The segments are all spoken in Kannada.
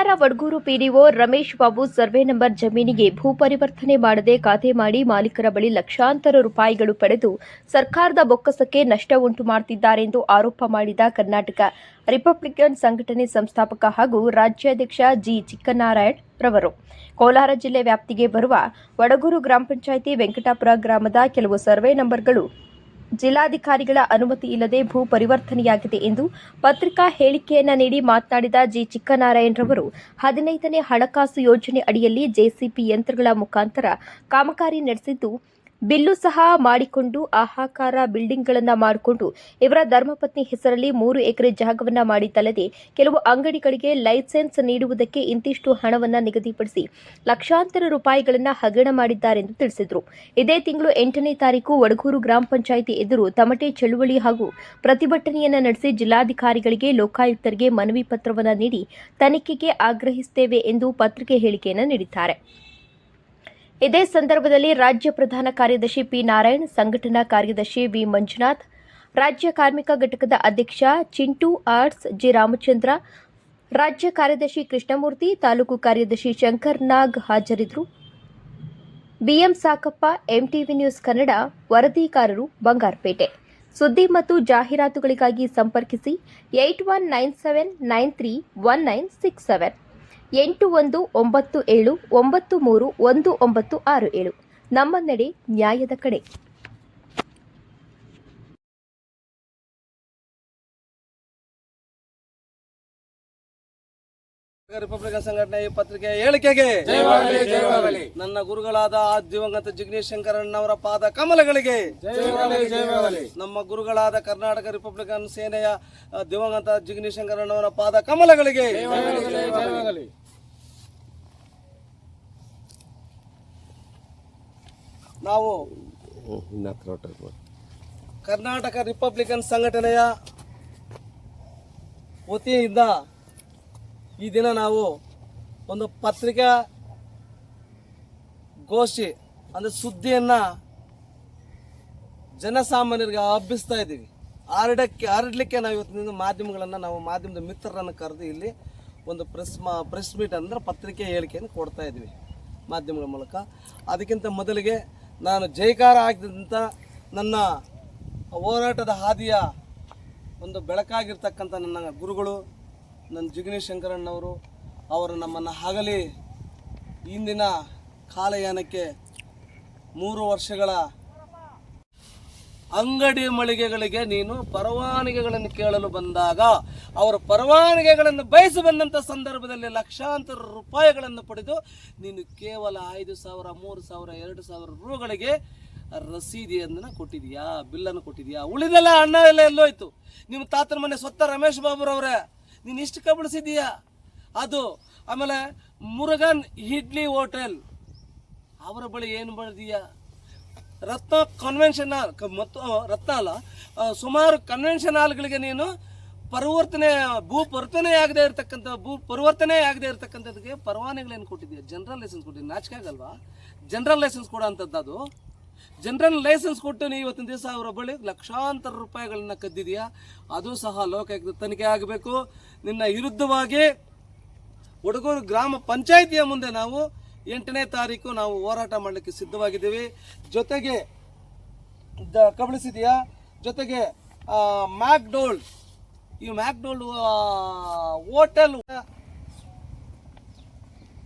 Kolar Vadgur PDO Ramesh Babu survey number ಜಮೀನಿಗೆ ಭೂ ಪರಿವರ್ತನೆ ಮಾಡದೆ ಖಾತೆ ಮಾಡಿ ಮಾಲೀಕರ ಬಳಿ ಲಕ್ಷಾಂತರ ರೂಪಾಯಿಗಳು ಪಡೆದು ಸರ್ಕಾರದ ಬೊಕ್ಕಸಕ್ಕೆ ನಷ್ಟ ಉಂಟು ಮಾಡುತ್ತಿದ್ದಾರೆಂದು ಆರೋಪ ಮಾಡಿದ ಕರ್ನಾಟಕ ರಿಪಬ್ಲಿಕನ್ ಸಂಘಟನೆ ಸಂಸ್ಥಾಪಕ ಹಾಗೂ ರಾಜ್ಯಾಧ್ಯಕ್ಷ ಜಿ ಚಿಕ್ಕನಾರಾಯಣ್ ರವರು. ಕೋಲಾರ ಜಿಲ್ಲೆ ವ್ಯಾಪ್ತಿಗೆ ಬರುವ ವಡಗೂರು ಗ್ರಾಮ ಪಂಚಾಯಿತಿ ವೆಂಕಟಾಪುರ ಗ್ರಾಮದ ಕೆಲವು ಸರ್ವೆ ನಂಬರ್ಗಳು ಜಿಲ್ಲಾಧಿಕಾರಿಗಳ ಅನುಮತಿ ಇಲ್ಲದೆ ಭೂ ಪರಿವರ್ತನೆಯಾಗಿದೆ ಎಂದು ಪತ್ರಿಕಾ ಹೇಳಿಕೆಯನ್ನ ನೀಡಿ ಮಾತನಾಡಿದ ಜಿ ಚಿಕ್ಕನಾರಾಯಣರವರು, ಹದಿನೈದನೇ ಹಣಕಾಸು ಯೋಜನೆ ಅಡಿಯಲ್ಲಿ ಜೆಸಿಪಿ ಯಂತ್ರಗಳ ಮುಖಾಂತರ ಕಾಮಗಾರಿ ನಡೆಸಿದ್ದು ಬಿಲ್ಲು ಸಹ ಮಾಡಿಕೊಂಡು ಆಹಾಕಾರ ಬಿಲ್ಡಿಂಗ್ಗಳನ್ನು ಮಾಡಿಕೊಂಡು ಇವರ ಧರ್ಮಪತ್ನಿ ಹೆಸರಲ್ಲಿ ಮೂರು ಎಕರೆ ಜಾಗವನ್ನ ಮಾಡಿದ್ದಲ್ಲದೆ ಕೆಲವು ಅಂಗಡಿಗಳಿಗೆ ಲೈಸೆನ್ಸ್ ನೀಡುವುದಕ್ಕೆ ಇಂತಿಷ್ಟು ಹಣವನ್ನ ನಿಗದಿಪಡಿಸಿ ಲಕ್ಷಾಂತರ ರೂಪಾಯಿಗಳನ್ನು ಹಗರಣ ಮಾಡಿದ್ದಾರೆಂದು ತಿಳಿಸಿದರು. ಇದೇ ತಿಂಗಳು ಎಂಟನೇ ತಾರೀಕು ವಡಗೂರು ಗ್ರಾಮ ಪಂಚಾಯಿತಿ ಎದುರು ತಮಟೆ ಚಳುವಳಿ ಹಾಗೂ ಪ್ರತಿಭಟನೆಯನ್ನ ನಡೆಸಿ ಜಿಲ್ಲಾಧಿಕಾರಿಗಳಿಗೆ ಲೋಕಾಯುಕ್ತರಿಗೆ ಮನವಿ ಪತ್ರವನ್ನು ನೀಡಿ ತನಿಖೆಗೆ ಆಗ್ರಹಿಸುತ್ತೇವೆ ಎಂದು ಪತ್ರಿಕೆ ಹೇಳಿಕೆಯನ್ನು ನೀಡಿದ್ದಾರೆ. ಇದೇ ಸಂದರ್ಭದಲ್ಲಿ ರಾಜ್ಯ ಪ್ರಧಾನ ಕಾರ್ಯದರ್ಶಿ ಪಿ ನಾರಾಯಣ್, ಸಂಘಟನಾ ಕಾರ್ಯದರ್ಶಿ ವಿ ಮಂಜುನಾಥ್, ರಾಜ್ಯ ಕಾರ್ಮಿಕ ಘಟಕದ ಅಧ್ಯಕ್ಷ ಚಿಂಟು ಆರ್ಟ್ಸ್ ಜಿ ರಾಮಚಂದ್ರ, ರಾಜ್ಯ ಕಾರ್ಯದರ್ಶಿ ಕೃಷ್ಣಮೂರ್ತಿ, ತಾಲೂಕು ಕಾರ್ಯದರ್ಶಿ ಶಂಕರ್ ನಾಗ್ ಹಾಜರಿದ್ದರು. BM Sakappa, MTV news Kannada, ವರದಿಗಾರರು, Bangarpet. ಸುದ್ದಿ ಮತ್ತು ಜಾಹೀರಾತುಗಳಿಗಾಗಿ ಸಂಪರ್ಕಿಸಿ eight one nine seven nine three one nine six seven. ಎಂಟು ಒಂದು ಒಂಬತ್ತು ಏಳು ಒಂಬತ್ತು ಮೂರು ಒಂದು ಒಂಬತ್ತು ಆರು ಏಳು. ನಮ್ಮ ನಡೆ ನ್ಯಾಯದ ಕಡೆ. ರಿಪಬ್ಲಿಕ್ ಸಂಘಟನೆ ಈ ಪತ್ರಿಕೆಯ ಹೇಳಿಕೆಗೆ. ನನ್ನ ಗುರುಗಳಾದ ಆ ದಿವಂಗತ ಜಿಗ್ನೇಶ್ ಶಂಕರಣ್ಣವರ ಪಾದ ಕಮಲಗಳಿಗೆ ನಮ್ಮ ಗುರುಗಳಾದ ಕರ್ನಾಟಕ ರಿಪಬ್ಲಿಕನ್ ಸೇನೆಯ ದಿವಂಗತ ಜಿಗ್ನೇಶ್ ಶಂಕರಣ್ಣವರ ಪಾದ ಕಮಲಗಳಿಗೆ ನಾವು ಕರ್ನಾಟಕ ರಿಪಬ್ಲಿಕನ್ ಸಂಘಟನೆಯ ವತಿಯಿಂದ ಈ ದಿನ ನಾವು ಒಂದು ಪತ್ರಿಕಾ ಗೋಷ್ಠಿ ಅಂದರೆ ಸುದ್ದಿಯನ್ನು ಜನಸಾಮಾನ್ಯರಿಗೆ ಹಬ್ಬಿಸ್ತಾ ಇದ್ದೀವಿ. ಹರಡಕ್ಕೆ ಹರಡಲಿಕ್ಕೆ ನಾವು ಇವತ್ತಿನ ಮಾಧ್ಯಮಗಳನ್ನು ನಾವು ಮಾಧ್ಯಮದ ಮಿತ್ರರನ್ನು ಕರೆದು ಇಲ್ಲಿ ಒಂದು ಪ್ರೆಸ್ ಮಾ ಪ್ರೆಸ್ ಮೀಟ್ ಅಂದರೆ ಪತ್ರಿಕೆ ಹೇಳಿಕೆಯನ್ನು ಕೊಡ್ತಾ ಇದ್ವಿ ಮಾಧ್ಯಮಗಳ ಮೂಲಕ. ಅದಕ್ಕಿಂತ ಮೊದಲಿಗೆ ನಾನು ಜೈಕಾರ ಆಗಿದ್ದಂಥ ನನ್ನ ಹೋರಾಟದ ಹಾದಿಯ ಒಂದು ಬೆಳಕಾಗಿರ್ತಕ್ಕಂಥ ನನ್ನ ಗುರುಗಳು ನನ್ನ ಜಿಗ್ನೇಶ್ ಶಂಕರಣ್ಣವರು, ಅವರು ನಮ್ಮನ್ನು ಹಗಲಿ ಇಂದಿನ ಕಾಲಯಾನಕ್ಕೆ ಮೂರು ವರ್ಷಗಳ ಅಂಗಡಿ ಮಳಿಗೆಗಳಿಗೆ ನೀನು ಪರವಾನಗಿಗಳನ್ನು ಕೇಳಲು ಬಂದಾಗ, ಅವರ ಪರವಾನಗಿಗಳನ್ನು ಬಯಸಿ ಬಂದಂಥ ಸಂದರ್ಭದಲ್ಲಿ ಲಕ್ಷಾಂತರ ರೂಪಾಯಿಗಳನ್ನು ಪಡೆದು ನೀನು ಕೇವಲ ಐದು ಸಾವಿರ, ಮೂರು ಸಾವಿರ, ಎರಡು ಸಾವಿರ ರೂಗಳಿಗೆ ರಸೀದಿಯನ್ನು ಕೊಟ್ಟಿದೀಯಾ, ಬಿಲ್ಲನ್ನು ಕೊಟ್ಟಿದೀಯಾ? ಉಳಿದೆಲ್ಲ ಅಣ್ಣ ಎಲ್ಲ ಎಲ್ಲೋಯ್ತು. ನಿಮ್ಮ ತಾತನ ಮನೆ ಸ್ವತ್ತ ರಮೇಶ್ ಬಾಬುರವರೇ, ನೀನು ಇಷ್ಟು ಕಬಳಿಸಿದೀಯಾ ಅದು ಆಮೇಲೆ ಮುರುಗನ್ ಇಡ್ಲಿ ಹೋಟೆಲ್, ಅವರ ಬಳಿ ಏನು ಬಳದೀಯಾ ರತ್ನ ಕನ್ವೆನ್ಷನ್ ಮತ್ತು ರತ್ನ ಅಲ್ಲ ಸುಮಾರು ಕನ್ವೆನ್ಷನ್ ಹಾಲ್ಗಳಿಗೆ ನೀನು ಪರಿವರ್ತನೆ, ಭೂ ಪರಿವರ್ತನೆ ಆಗದೆ ಇರತಕ್ಕಂಥ, ಭೂ ಪರಿವರ್ತನೆ ಆಗದೆ ಇರತಕ್ಕಂಥದ್ದಕ್ಕೆ ಪರವಾನೆಗಳೇನು ಕೊಟ್ಟಿದ್ದೀಯ? ಜನರಲ್ ಲೈಸೆನ್ಸ್ ಕೊಟ್ಟಿದ್ದೀನಿ ನಾಚಿಕೆ ಆಗಲ್ವಾ? ಜನರಲ್ ಲೈಸೆನ್ಸ್ ಕೊಡೋ ಅಂಥದ್ದು ಅದು. ಜನರಲ್ ಲೈಸೆನ್ಸ್ ಕೊಟ್ಟು ನೀವು ಇವತ್ತಿನ ದಿವಸ ಅವರ ಬಳಿ ಲಕ್ಷಾಂತರ ರೂಪಾಯಿಗಳನ್ನ ಕದ್ದಿದೆಯಾ ಅದು ಸಹ ಲೋಕಾಯುಕ್ತ ತನಿಖೆ ಆಗಬೇಕು. ನಿನ್ನ ವಿರುದ್ಧವಾಗಿ ಹುಡುಗರು ಗ್ರಾಮ ಪಂಚಾಯಿತಿಯ ಮುಂದೆ ನಾವು ಎಂಟನೇ ತಾರೀಕು ನಾವು ಹೋರಾಟ ಮಾಡಲಿಕ್ಕೆ ಸಿದ್ಧವಾಗಿದ್ದೀವಿ. ಜೊತೆಗೆ ದ- ಕಬಳಿಸಿದೆಯಾ ಜೊತೆಗೆ ಮ್ಯಾಕ್ಡೋಲ್ ಈ ಮ್ಯಾಕ್ಡೋಲ್ ಹೋಟೆಲ್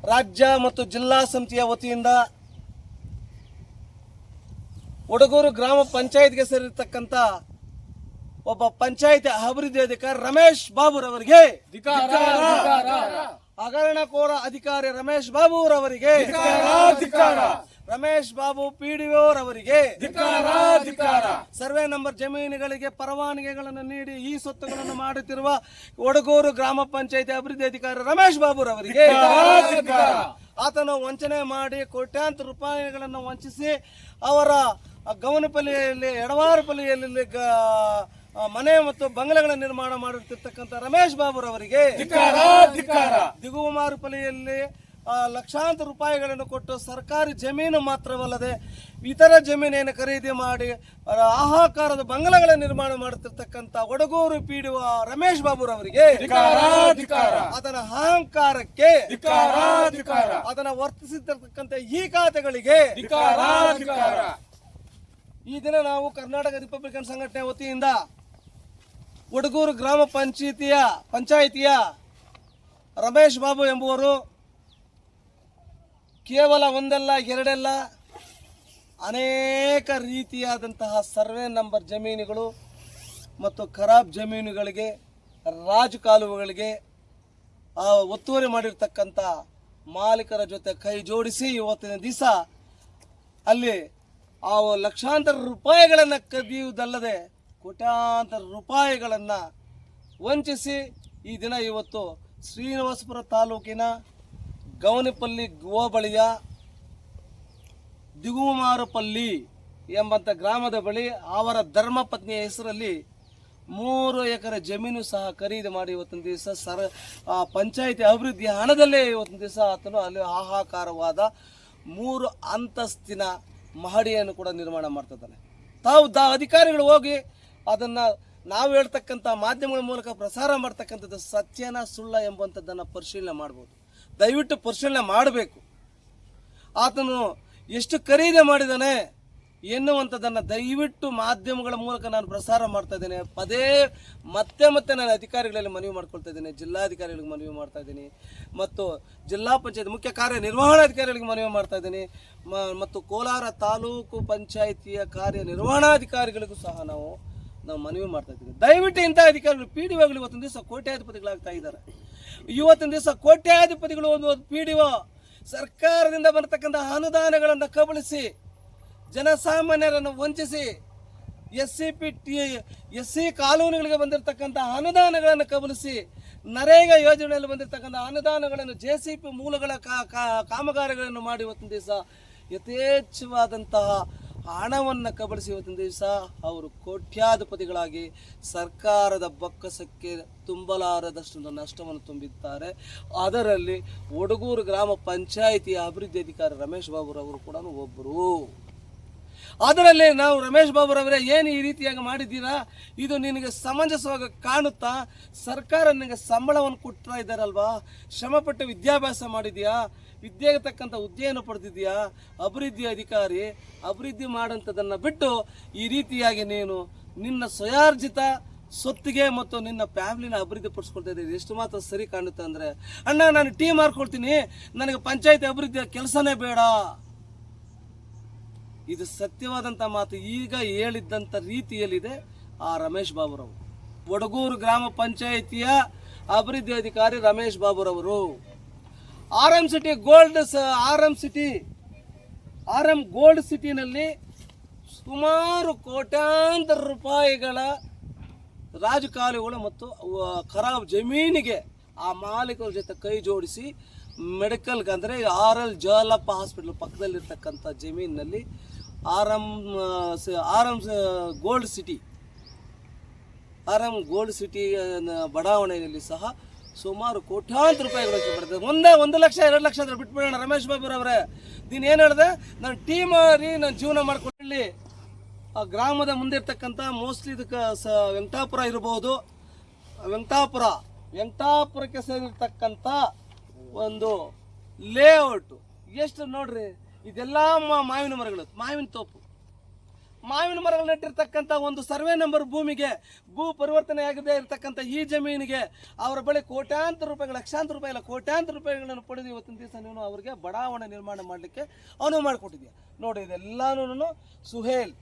ರಾಜ್ಯ ಮತ್ತು ಜಿಲ್ಲಾ ಸಮಿತಿಯ ವತಿಯಿಂದ ಉಡಗೂರು ಗ್ರಾಮ ಪಂಚಾಯತ್ಗೆ ಸೇರಿರ್ತಕ್ಕಂಥ ಒಬ್ಬ ಪಂಚಾಯತ್ ಅಭಿವೃದ್ಧಿ ಅಧಿಕಾರಿ ರಮೇಶ್ ಬಾಬುರವರಿಗೆ ಹಗರಣಕೋರ ಅಧಿಕಾರಿ ರಮೇಶ್ ಬಾಬುರವರಿಗೆ. ರಮೇಶ್ ಬಾಬು ಪಿಡಿಒ ರವರಿಗೆ ಸರ್ವೆ ನಂಬರ್ ಜಮೀನುಗಳಿಗೆ ಪರವಾನಗಿಗಳನ್ನು ನೀಡಿ ಈ ಸ್ವತ್ತುಗಳನ್ನು ಮಾಡುತ್ತಿರುವ ಒಡಗೂರು ಗ್ರಾಮ ಪಂಚಾಯತಿ ಅಭಿವೃದ್ಧಿ ಅಧಿಕಾರಿ ರಮೇಶ್ ಬಾಬುರವರಿಗೆ. ಆತನು ವಂಚನೆ ಮಾಡಿ ಕೋಟ್ಯಾಂತರ ರೂಪಾಯಿಗಳನ್ನು ವಂಚಿಸಿ ಅವರ ಗವನಪಲ್ಲಿಯಲ್ಲಿ ಎಡವಾರಪಲ್ಲಿಯಲ್ಲಿ ಮನೆ ಮತ್ತು ಬಂಗಲೆಗಳ ನಿರ್ಮಾಣ ಮಾಡುತ್ತಿರ್ತಕ್ಕಂಥ ರಮೇಶ್ ಬಾಬುರವರಿಗೆ ದಿಗುವ ಮಾರುಪಲೆಯಲ್ಲಿ ಲಕ್ಷಾಂತರ ರೂಪಾಯಿಗಳನ್ನು ಕೊಟ್ಟು ಸರ್ಕಾರಿ ಜಮೀನು ಮಾತ್ರವಲ್ಲದೆ ಇತರ ಜಮೀನೇನು ಖರೀದಿ ಮಾಡಿ ಆಹಾಕಾರದ ಬಂಗಲೆಗಳ ನಿರ್ಮಾಣ ಮಾಡುತ್ತಿರ್ತಕ್ಕಂಥ ಒಡಗೂರು ಪೀಡುವ ರಮೇಶ್ ಬಾಬುರವರಿಗೆ. ಅದರ ಅಹಂಕಾರಕ್ಕೆ. ಅದನ್ನ ವರ್ತಿಸುತ್ತಿರ್ತಕ್ಕಂಥ ಈ ಖಾತೆಗಳಿಗೆ. ಈ ದಿನ ನಾವು ಕರ್ನಾಟಕ ರಿಪಬ್ಲಿಕನ್ ಸಂಘಟನೆ ವತಿಯಿಂದ ಒಡಗೂರು ಗ್ರಾಮ ಪಂಚಾಯಿತಿಯ ಪಂಚಾಯಿತಿಯ ರಮೇಶ್ ಬಾಬು ಎಂಬುವರು ಕೇವಲ ಒಂದಲ್ಲ, ಎರಡಲ್ಲ, ಅನೇಕ ರೀತಿಯಾದಂತಹ ಸರ್ವೆ ನಂಬರ್ ಜಮೀನುಗಳು ಮತ್ತು ಖರಾಬ್ ಜಮೀನುಗಳಿಗೆ, ರಾಜು ಕಾಲುವೆಗಳಿಗೆ ಒತ್ತುವರಿ ಮಾಡಿರ್ತಕ್ಕಂಥ ಮಾಲೀಕರ ಜೊತೆ ಕೈ ಜೋಡಿಸಿ ಇವತ್ತಿನ ದಿವಸ ಅಲ್ಲಿ ಆ ಲಕ್ಷಾಂತರ ರೂಪಾಯಿಗಳನ್ನು ಕದಿಯುವುದಲ್ಲದೆ ಕೋಟ್ಯಾಂತರ ರೂಪಾಯಿಗಳನ್ನು ವಂಚಿಸಿ ಈ ದಿನ ಇವತ್ತು ಶ್ರೀನಿವಾಸಪುರ ತಾಲೂಕಿನ ಗವನಿಪಲ್ಲಿ ಗೋಬಳಿಯ ದಿಗುಮಾರುಪಲ್ಲಿ ಎಂಬಂಥ ಗ್ರಾಮದ ಬಳಿ ಅವರ ಧರ್ಮಪತ್ನಿಯ ಹೆಸರಲ್ಲಿ ಮೂರು ಎಕರೆ ಜಮೀನು ಸಹ ಖರೀದಿ ಮಾಡಿ ಇವತ್ತಿನ ದಿವಸ ಸರ ಪಂಚಾಯಿತಿ ಅಭಿವೃದ್ಧಿ ಹಣದಲ್ಲೇ ಇವತ್ತಿನ ದಿವಸ ಆತನು ಅಲ್ಲಿ ಹಾಹಾಕಾರವಾದ ಮೂರು ಅಂತಸ್ತಿನ ಮಹಡಿಯನ್ನು ಕೂಡ ನಿರ್ಮಾಣ ಮಾಡ್ತಿದ್ದಾನೆ. ತಾವು ಅಧಿಕಾರಿಗಳು ಹೋಗಿ ಅದನ್ನು ನಾವು ಹೇಳ್ತಕ್ಕಂಥ ಮಾಧ್ಯಮಗಳ ಮೂಲಕ ಪ್ರಸಾರ ಮಾಡ್ತಕ್ಕಂಥದ್ದು ಸತ್ಯನ ಸುಳ್ಳ ಎಂಬಂಥದ್ದನ್ನು ಪರಿಶೀಲನೆ ಮಾಡ್ಬೋದು. ದಯವಿಟ್ಟು ಪರಿಶೀಲನೆ ಮಾಡಬೇಕು. ಆತನು ಎಷ್ಟು ಖರೀದಿ ಮಾಡಿದಾನೆ ಎನ್ನುವಂಥದ್ದನ್ನು ದಯವಿಟ್ಟು ಮಾಧ್ಯಮಗಳ ಮೂಲಕ ನಾನು ಪ್ರಸಾರ ಮಾಡ್ತಾ ಇದ್ದೇನೆ. ಪದೇ ಮತ್ತೆ ಮತ್ತೆ ನಾನು ಅಧಿಕಾರಿಗಳಲ್ಲಿ ಮನವಿ ಮಾಡ್ಕೊಳ್ತಾ ಇದ್ದೇನೆ. ಜಿಲ್ಲಾಧಿಕಾರಿಗಳಿಗೆ ಮನವಿ ಮಾಡ್ತಾ ಇದ್ದೀನಿ. ಮತ್ತು ಜಿಲ್ಲಾ ಪಂಚಾಯತ್ ಮುಖ್ಯ ಕಾರ್ಯನಿರ್ವಹಣಾಧಿಕಾರಿಗಳಿಗೆ ಮನವಿ ಮಾಡ್ತಾ ಇದ್ದೀನಿ. ಮತ್ತು ಕೋಲಾರ ತಾಲೂಕು ಪಂಚಾಯಿತಿಯ ಕಾರ್ಯನಿರ್ವಹಣಾಧಿಕಾರಿಗಳಿಗೂ ಸಹ ನಾವು ನಾವು ಮನವಿ ಮಾಡ್ತಾ ಇದ್ದೀವಿ. ದಯವಿಟ್ಟು ಇಂಥ ಅಧಿಕಾರಿಗಳು ಪಿ ಡಿ ಒಗಳು ಇವತ್ತಿನ ದಿವಸ ಕೋಟ್ಯಾಧಿಪತಿಗಳಾಗ್ತಾ ಇದ್ದಾರೆ. ಇವತ್ತಿನ ದಿವಸ ಕೋಟ್ಯಾಧಿಪತಿಗಳು ಒಂದು ಪಿ ಡಿ ಒ ಸರ್ಕಾರದಿಂದ ಬರತಕ್ಕಂಥ ಅನುದಾನಗಳನ್ನು ಕಬಳಿಸಿ, ಜನಸಾಮಾನ್ಯರನ್ನು ವಂಚಿಸಿ S C P T S C ಕಾನೂನುಗಳಿಗೆ ಬಂದಿರತಕ್ಕಂಥ ಅನುದಾನಗಳನ್ನು ಕಬಲಿಸಿ ನರೇಗಾ ಯೋಜನೆಯಲ್ಲಿ ಬಂದಿರತಕ್ಕಂಥ ಅನುದಾನಗಳನ್ನು ಜೆ ಸಿ ಪಿ ಮೂಲಗಳ ಕಾಮಗಾರಿಗಳನ್ನು ಮಾಡಿ ಇವತ್ತಿನ ದಿವಸ ಯಥೇಚ್ಛವಾದಂತಹ ಹಣವನ್ನು ಕಬಳಿಸಿ ಇವತ್ತಿನ ದಿವಸ ಅವರು ಕೋಟ್ಯಾಧಿಪತಿಗಳಾಗಿ ಸರ್ಕಾರದ ಬೊಕ್ಕಸಕ್ಕೆ ತುಂಬಲಾರದಷ್ಟು ನಷ್ಟವನ್ನು ತುಂಬಿದ್ದಾರೆ. ಅದರಲ್ಲಿ ಒಡಗೂರು ಗ್ರಾಮ ಪಂಚಾಯಿತಿಯ ಅಭಿವೃದ್ಧಿ ಅಧಿಕಾರಿ ರಮೇಶ್ ಬಾಬುರವರು ಕೂಡ ಒಬ್ಬರು ಅದರಲ್ಲಿ ನಾವು ರಮೇಶ್ ಬಾಬುರವರೇ ಏನು ಈ ರೀತಿಯಾಗಿ ಮಾಡಿದ್ದೀರಾ? ಇದು ನಿನಗೆ ಸಮಂಜಸವಾಗಿ ಕಾಣುತ್ತಾ? ಸರ್ಕಾರ ನಿನಗೆ ಸಂಬಳವನ್ನು ಕೊಡ್ತಾ ಇದ್ದಾರಲ್ವಾ? ಶ್ರಮಪಟ್ಟು ವಿದ್ಯಾಭ್ಯಾಸ ಮಾಡಿದ್ಯಾ? ವಿದ್ಯೆಗೆ ತಕ್ಕಂಥ ಹುದ್ದೆಯನ್ನು ಪಡೆದಿದ್ಯಾ? ಅಭಿವೃದ್ಧಿ ಅಧಿಕಾರಿ, ಅಭಿವೃದ್ಧಿ ಮಾಡುವಂಥದ್ದನ್ನು ಬಿಟ್ಟು ಈ ರೀತಿಯಾಗಿ ನೀನು ನಿನ್ನ ಸ್ವಯಾರ್ಜಿತ ಸೊತ್ತಿಗೆ ಮತ್ತು ನಿನ್ನ ಫ್ಯಾಮಿಲಿನ ಅಭಿವೃದ್ಧಿ ಪಡಿಸ್ಕೊಳ್ತಾ ಎಷ್ಟು ಮಾತ್ರ ಸರಿ ಕಾಣುತ್ತೆ ಅಂದರೆ? ಅಣ್ಣ, ನಾನು ಟೀ ಮಾರ್ಕೊಳ್ತೀನಿ ನನಗೆ ಪಂಚಾಯತಿ ಅಭಿವೃದ್ಧಿಯ ಕೆಲಸನೇ ಬೇಡ. ಇದು ಸತ್ಯವಾದಂಥ ಮಾತು ಈಗ ಹೇಳಿದ್ದಂಥ ರೀತಿಯಲ್ಲಿದೆ ಆ ರಮೇಶ್ ಬಾಬುರವರು. ಒಡಗೂರು ಗ್ರಾಮ ಪಂಚಾಯಿತಿಯ ಅಭಿವೃದ್ಧಿ ಅಧಿಕಾರಿ Ramesh ಬಾಬುರವರು. R M city gold R M city R M gold ಸಿಟಿನಲ್ಲಿ ಸುಮಾರು ಕೋಟ್ಯಾಂತರ ರೂಪಾಯಿಗಳ ರಾಜಕಾಲುಗಳು ಮತ್ತು ಖರಾಬ್ ಜಮೀನಿಗೆ ಆ ಮಾಲೀಕರ ಜೊತೆ ಕೈ ಜೋಡಿಸಿ ಮೆಡಿಕಲ್ಗೆ ಅಂದರೆ ಆರ್ ಎಲ್ ಜಲಪ್ಪ ಹಾಸ್ಪಿಟ್ಲ್ ಪಕ್ಕದಲ್ಲಿರ್ತಕ್ಕಂಥ ಜಮೀನಿನಲ್ಲಿ R R gold city. R M gold city ಬಡಾವಣೆಯಲ್ಲಿ ಸಹ ಸುಮಾರು ಕೋಟ್ಯಾಂತರ ರೂಪಾಯಿ ಖರ್ಚು ಬರ್ತದೆ ಒಂದೇ ಒಂದು ಲಕ್ಷ, ಎರಡು ಲಕ್ಷ ಅಂದ್ರೆ ಬಿಟ್ಬಿಡೋಣ. ರಮೇಶ್ ಬಾಬುರವರೇ ನೀನು ಏನು ಹೇಳಿದೆ? ನಾನು ಟೀ ಮಾರಿ ನಾನು ಜೀವನ ಮಾಡ್ಕೊಳ್ಳಿ ಆ ಗ್ರಾಮದ ಮುಂದೆ ಇರ್ತಕ್ಕಂಥ ಮೋಸ್ಟ್ಲಿ ಇದಕ್ಕೆ ಸ, ವೆಂಕಟಾಪುರ ಇರ್ಬೋದು. ವೆಂಕಟಾಪುರ, ವೆಂಕಟಾಪುರಕ್ಕೆ ಸೇರಿರ್ತಕ್ಕಂಥ ಒಂದು ಲೇಔಟ್ ಎಷ್ಟು ನೋಡ್ರಿ? ಇದೆಲ್ಲ ಮಾವಿನ ಮರಗಳು, ಮಾವಿನ ತೋಪು. ಮಾವಿನ ಮರಗಳು ನೆಟ್ಟಿರ್ತಕ್ಕಂಥ ಒಂದು ಸರ್ವೆ ನಂಬರ್ ಭೂಮಿಗೆ, ಭೂ ಪರಿವರ್ತನೆ ಆಗದೆ ಇರತಕ್ಕಂಥ ಈ ಜಮೀನಿಗೆ ಅವರ ಬಳಿ ಕೋಟ್ಯಾಂತರ ರೂಪಾಯಿಗಳ ಲಕ್ಷಾಂತರ ರೂಪಾಯಿ ಇಲ್ಲ, ಕೋಟ್ಯಾಂತರ ರೂಪಾಯಿಗಳನ್ನು ಪಡೆದು ಇವತ್ತಿನ ದಿವಸ ನೀನು ಅವರಿಗೆ ಬಡಾವಣೆ ನಿರ್ಮಾಣ ಮಾಡಲಿಕ್ಕೆ ಅನುವು ಮಾಡಿಕೊಟ್ಟಿದ್ಯಾ. ನೋಡಿ ಇದೆಲ್ಲಾನು ಸುಹೇಲ್,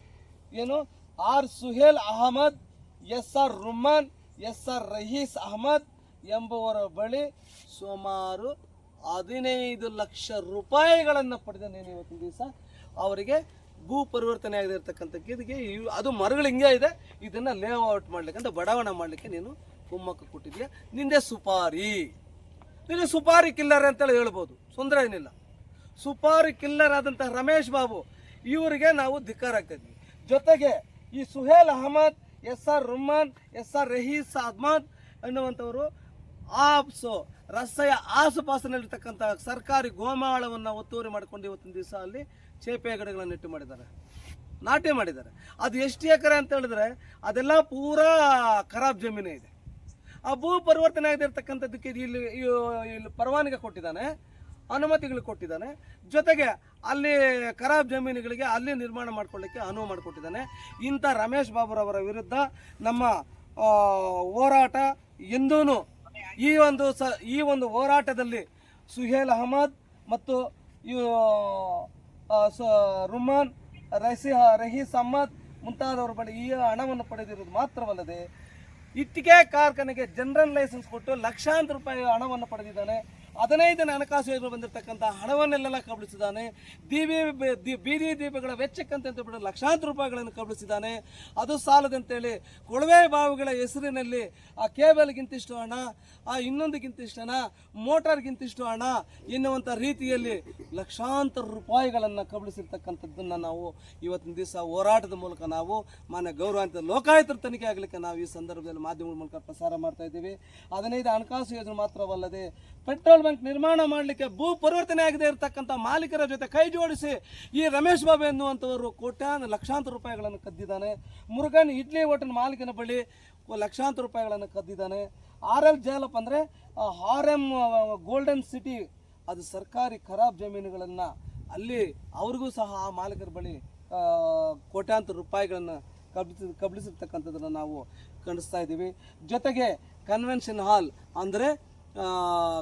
ಏನು? R Suhail Ahmed, S R Ruman S R Rahees Ahmed ಎಂಬುವರ ಬಳಿ ಸುಮಾರು ಹದಿನೈದು ಲಕ್ಷ ರೂಪಾಯಿಗಳನ್ನು ಪಡೆದ ನೀನು ಇವತ್ತಿನ ದಿವಸ? ಅವರಿಗೆ ಭೂ ಪರಿವರ್ತನೆ ಆಗದಿರ್ತಕ್ಕಂಥ ಇವು ಅದು ಮರಗಳು ಹಿಂಗೆ ಇದೆ. ಇದನ್ನು ಲೇಔಟ್ ಮಾಡ್ಲಿಕ್ಕೆ ಅಂತ ಬಡಾವಣೆ ಮಾಡಲಿಕ್ಕೆ ನೀನು ಕುಮ್ಮಕ್ಕ ಕೊಟ್ಟಿದ್ಯಾ ನಿಂದೆ ಸುಪಾರಿ. ನೀನು ಸುಪಾರಿ ಕಿಲ್ಲರ್ ಅಂತೇಳಿ ಹೇಳ್ಬೋದು. ತೊಂದರೆ ಏನಿಲ್ಲ. ಸುಪಾರಿ ಕಿಲ್ಲರ್ ಆದಂತಹ ರಮೇಶ್ ಬಾಬು, ಇವರಿಗೆ ನಾವು ಧಿಕ್ಕಾರ ಜೊತೆಗೆ ಈ Suhail Ahmed, S R Ruman S R Rahees Ahmed ಅನ್ನುವಂಥವರು ಆಪ್ಸು ರಸ್ತೆಯ ಆಸುಪಾಸಿನಲ್ಲಿರ್ತಕ್ಕಂಥ ಸರ್ಕಾರಿ ಗೋಮಾಳವನ್ನು ಒತ್ತುವರಿ ಮಾಡಿಕೊಂಡು ಇವತ್ತಿನ ದಿವಸ ಅಲ್ಲಿ ಚೇಪೆ ಗಿಡಗಳನ್ನು ನೆಟ್ಟು ಮಾಡಿದ್ದಾರೆ. ನಾಟಿ ಮಾಡಿದ್ದಾರೆ. ಅದು ಎಷ್ಟು ಎಕರೆ ಅಂತ ಹೇಳಿದ್ರೆ ಅದೆಲ್ಲ ಪೂರಾ ಖರಾಬ್ ಜಮೀನೇ ಇದೆ. ಆ ಭೂ ಪರಿವರ್ತನೆ ಆಗಿರ್ತಕ್ಕಂಥದ್ದಕ್ಕೆ ಇಲ್ಲಿ ಇಲ್ಲಿ ಪರವಾನಗಿ ಕೊಟ್ಟಿದ್ದಾನೆ, ಅನುಮತಿಗಳು ಕೊಟ್ಟಿದ್ದಾನೆ. ಜೊತೆಗೆ ಅಲ್ಲಿ ಖರಾಬ್ ಜಮೀನುಗಳಿಗೆ ಅಲ್ಲಿ ನಿರ್ಮಾಣ ಮಾಡ್ಕೊಳ್ಳಿಕ್ಕೆ ಅನುವು ಮಾಡಿಕೊಟ್ಟಿದ್ದಾನೆ. ಇಂಥ ರಮೇಶ್ ಬಾಬುರವರ ವಿರುದ್ಧ ನಮ್ಮ ಹೋರಾಟ ಎಂದೂ ಈ ಒಂದು ಸ, ಈ ಒಂದು ಹೋರಾಟದಲ್ಲಿ ಸುಹೇಲ್ ಅಹಮದ್ ಮತ್ತು ರುಮಾನ್ ರಸಿ, ರಹೀಸ್ ಅಹಮದ್ ಮುಂತಾದವರು ಬಳಿ ಈ ಹಣವನ್ನು ಪಡೆದಿರುವುದು ಮಾತ್ರವಲ್ಲದೆ, ಇಟ್ಟಿಗೆ ಕಾರ್ಖಾನೆಗೆ ಜನರಲ್ ಲೈಸೆನ್ಸ್ ಕೊಟ್ಟು ಲಕ್ಷಾಂತರ ರೂಪಾಯಿ ಹಣವನ್ನು ಪಡೆದಿದ್ದಾನೆ. ಹದಿನೈದು ಹಣಕಾಸು ಯೋಜನೆ ಬಂದಿರತಕ್ಕಂಥ ಹಣವನ್ನೆಲ್ಲ ಕಬಳಿಸಿದ್ದಾನೆ. ದೀವಿ ಬೀದಿ ದೀಪಗಳ ವೆಚ್ಚಕ್ಕಂತ ಲಕ್ಷಾಂತರ ರೂಪಾಯಿಗಳನ್ನು ಕಬಳಿಸಿದ್ದಾನೆ. ಅದು ಸಾಲದಂತೇಳಿ ಕೊಳವೆ ಬಾವಿಗಳ ಹೆಸರಿನಲ್ಲಿ ಆ ಕೇಬಲ್ಗಿಂತಿಷ್ಟು ಹಣ, ಆ ಇನ್ನೊಂದಕ್ಕಿಂತಿಷ್ಟು ಹಣ, ಮೋಟಾರ್ಗಿಂತಿಷ್ಟು ಹಣ ಎನ್ನುವಂಥ ರೀತಿಯಲ್ಲಿ ಲಕ್ಷಾಂತರ ರೂಪಾಯಿಗಳನ್ನು ಕಬಳಿಸಿರ್ತಕ್ಕಂಥದ್ದನ್ನು ನಾವು ಇವತ್ತಿನ ದಿವಸ ಹೋರಾಟದ ಮೂಲಕ ನಾವು ಮಾನ್ಯ ಗೌರವಾನ್ವಿತ ಲೋಕಾಯುಕ್ತರ ತನಿಖೆ ಆಗಲಿಕ್ಕೆ ನಾವು ಈ ಸಂದರ್ಭದಲ್ಲಿ ಮಾಧ್ಯಮಗಳ ಮೂಲಕ ಪ್ರಸಾರ ಮಾಡ್ತಾ ಇದ್ದೀವಿ. ಹದಿನೈದು ಹಣಕಾಸು ಯೋಜನೆ ಮಾತ್ರವಲ್ಲದೆ ಪೆಟ್ರೋಲ್ ಬಂಕ್ ನಿರ್ಮಾಣ ಮಾಡಲಿಕ್ಕೆ ಭೂ ಪರಿವರ್ತನೆ ಆಗದೆ ಇರತಕ್ಕಂಥ ಮಾಲೀಕರ ಜೊತೆ ಕೈ ಜೋಡಿಸಿ ಈ ರಮೇಶ್ ಬಾಬು ಎನ್ನುವಂಥವರು ಕೋಟ್ಯಾನ ಲಕ್ಷಾಂತರ ರೂಪಾಯಿಗಳನ್ನು ಕದ್ದಿದ್ದಾನೆ. ಮುರುಗನ್ ಇಡ್ಲಿ ಹೋಟೆಲ್ ಮಾಲೀಕನ ಬಳಿ ಲಕ್ಷಾಂತರ ರೂಪಾಯಿಗಳನ್ನು ಕದ್ದಿದ್ದಾನೆ. ಆರ್ ಎಲ್ ಜಾಲಪ್ ಅಂದರೆ ಆರ್ ಎಂ ಗೋಲ್ಡನ್ ಸಿಟಿ, ಅದು ಸರ್ಕಾರಿ ಖರಾಬ್ ಜಮೀನುಗಳನ್ನು ಅಲ್ಲಿ ಅವ್ರಿಗೂ ಸಹ ಆ ಮಾಲೀಕರ ಬಳಿ ಕೋಟ್ಯಾಂತರ ರೂಪಾಯಿಗಳನ್ನು ಕಬ್ಬಿಸಿ, ಕಬ್ಬಿಸಿರ್ತಕ್ಕಂಥದ್ದನ್ನು ನಾವು ಕಾಣಿಸ್ತಾ ಇದ್ದೀವಿ. ಜೊತೆಗೆ ಕನ್ವೆನ್ಷನ್ ಹಾಲ್ ಅಂದರೆ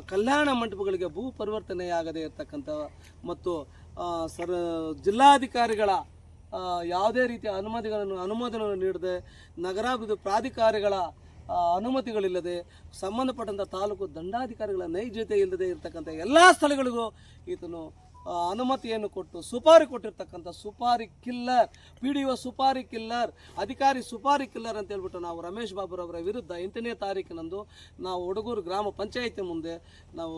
ಕಲ್ಯಾಣ ಮಂಟಪಗಳಿಗೆ ಭೂ ಪರಿವರ್ತನೆಯಾಗದೇ ಇರತಕ್ಕಂಥ ಮತ್ತು ಸರ್, ಜಿಲ್ಲಾಧಿಕಾರಿಗಳ ಯಾವುದೇ ರೀತಿಯ ಅನುಮತಿಗಳನ್ನು ಅನುಮೋದನೆಯನ್ನು ನೀಡದೆ ನಗರಾಭಿವೃದ್ಧಿ ಪ್ರಾಧಿಕಾರಿಗಳ ಅನುಮತಿಗಳಿಲ್ಲದೆ ಸಂಬಂಧಪಟ್ಟಂಥ ತಾಲೂಕು ದಂಡಾಧಿಕಾರಿಗಳ ನೈಜತೆ ಇಲ್ಲದೆ ಇರತಕ್ಕಂಥ ಎಲ್ಲ ಸ್ಥಳಗಳಿಗೂ ಈತನು ಅನುಮತಿಯನ್ನು ಕೊಟ್ಟು ಸುಪಾರಿ ಕೊಟ್ಟಿರ್ತಕ್ಕಂಥ supari killer, P D O supari killer, ಅಧಿಕಾರಿ ಸುಪಾರಿ ಕಿಲ್ಲರ್ ಅಂತ ಹೇಳ್ಬಿಟ್ಟು ನಾವು ರಮೇಶ್ ಬಾಬುರವರ ವಿರುದ್ಧ ಎಂಟನೇ ತಾರೀಕಿನಂದು ನಾವು ಹುಡುಗೂರು ಗ್ರಾಮ ಪಂಚಾಯಿತಿ ಮುಂದೆ ನಾವು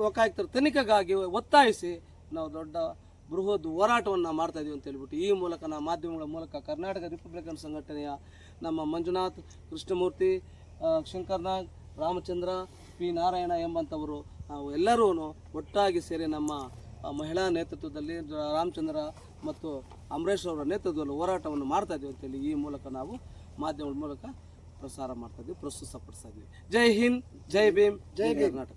ಲೋಕಾಯುಕ್ತರ ತನಿಖೆಗಾಗಿ ಒತ್ತಾಯಿಸಿ ನಾವು ದೊಡ್ಡ ಬೃಹತ್ ಹೋರಾಟವನ್ನು ಮಾಡ್ತಾ ಇದೀವಿ ಅಂತ ಹೇಳ್ಬಿಟ್ಟು ಈ ಮೂಲಕ ನಾವು ಮಾಧ್ಯಮಗಳ ಮೂಲಕ ಕರ್ನಾಟಕ ರಿಪಬ್ಲಿಕನ್ ಸಂಘಟನೆಯ ನಮ್ಮ ಮಂಜುನಾಥ್, ಕೃಷ್ಣಮೂರ್ತಿ ಶಂಕರನಾಗ್ ರಾಮಚಂದ್ರ, ಪಿ ನಾರಾಯಣ ಎಂಬಂಥವರು ನಾವು ಎಲ್ಲರೂ ಒಟ್ಟಾಗಿ ಸೇರಿ ನಮ್ಮ ಮಹಿಳಾ ನೇತೃತ್ವದಲ್ಲಿ ರಾಮಚಂದ್ರ ಮತ್ತು ಅಮರೇಶ್ ಅವರ ನೇತೃತ್ವದಲ್ಲಿ ಹೋರಾಟವನ್ನು ಮಾಡ್ತಾ ಇದ್ದೀವಿ ಅಂತೇಳಿ ಈ ಮೂಲಕ ನಾವು ಮಾಧ್ಯಮಗಳ ಮೂಲಕ ಪ್ರಸಾರ ಮಾಡ್ತಾ ಇದ್ದೀವಿ ಪ್ರಸ್ತುತಪಡಿಸ್ತಾ ಇದ್ದೀವಿ ಜೈ ಹಿಂದ್ ಜೈ ಭೀಮ್ ಜೈ ಕರ್ನಾಟಕ.